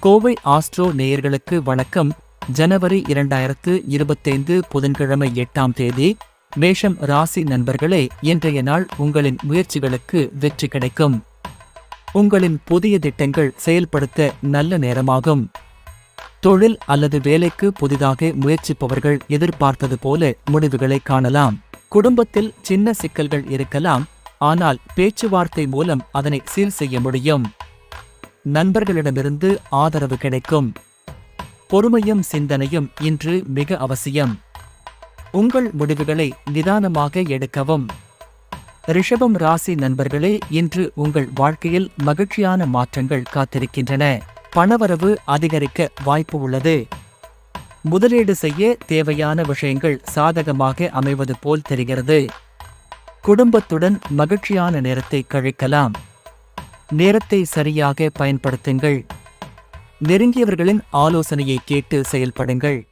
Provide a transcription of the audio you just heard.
Kovai astro நேயர்களுக்கு வணக்கம். ஜனவரி இரண்டாயிரத்து இருபத்தைந்து புதன்கிழமை எட்டாம் தேதி மேஷம் ராசி நண்பர்களே இன்றைய நாள் உங்களின் முயற்சிகளுக்கு வெற்றி கிடைக்கும். உங்களின் புதிய திட்டங்கள் செயல்படுத்த நல்ல நேரமாகும். தொழில் அல்லது வேலைக்கு புதிதாக முயற்சிப்பவர்கள் எதிர்பார்த்தது போல முடிவுகளை காணலாம். குடும்பத்தில் சின்ன சிக்கல்கள் இருக்கலாம் ஆனால் பேச்சுவார்த்தை மூலம் அதனை சீர் செய்ய முடியும். நண்பர்களிடமிருந்து ஆதரவு கிடைக்கும். பொறுமையும் சிந்தனையும் இன்று மிக அவசியம். உங்கள் முடிவுகளை நிதானமாக எடுக்கவும். ரிஷபம் ராசி நண்பர்களே இன்று உங்கள் வாழ்க்கையில் மகிழ்ச்சியான மாற்றங்கள் காத்திருக்கின்றன. பணவரவு அதிகரிக்க வாய்ப்பு உள்ளது. முதலீடு செய்ய தேவையான விஷயங்கள் சாதகமாக அமைவது போல் தெரிகிறது. குடும்பத்துடன் மகிழ்ச்சியான நேரத்தை கழிக்கலாம். நேரத்தை சரியாக பயன்படுத்துங்கள். நெருங்கியவர்களின் ஆலோசனையை கேட்டு செயல்படுங்கள்.